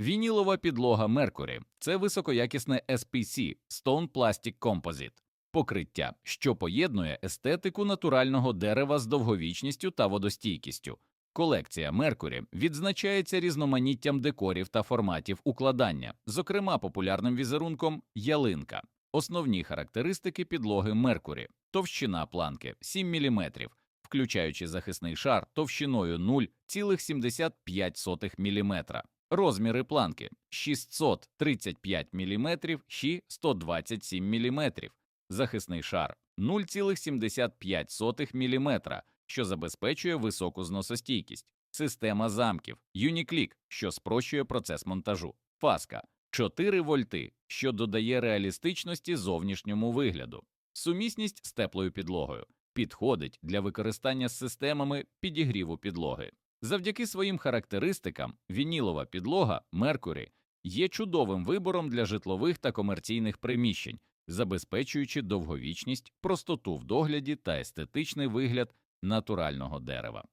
Вінілова підлога Mercury – це високоякісне SPC – Stone Plastic Composite покриття, що поєднує естетику натурального дерева з довговічністю та водостійкістю. Колекція Mercury відзначається різноманіттям декорів та форматів укладання, зокрема популярним візерунком ялинка. Основні характеристики підлоги Mercury – товщина планки 7 мм, включаючи захисний шар товщиною 0,75 мм. Розміри планки 635 мм, щі 127 мм. Захисний шар 0,75 мм, що забезпечує високу зносостійкість. Система замків Uniclick, що спрощує процес монтажу. Фаска 4 вольти, що додає реалістичності зовнішньому вигляду. Сумісність з теплою підлогою підходить для використання з системами підігріву підлоги. Завдяки своїм характеристикам вінілова підлога Меркурі є чудовим вибором для житлових та комерційних приміщень, забезпечуючи довговічність, простоту в догляді та естетичний вигляд натурального дерева.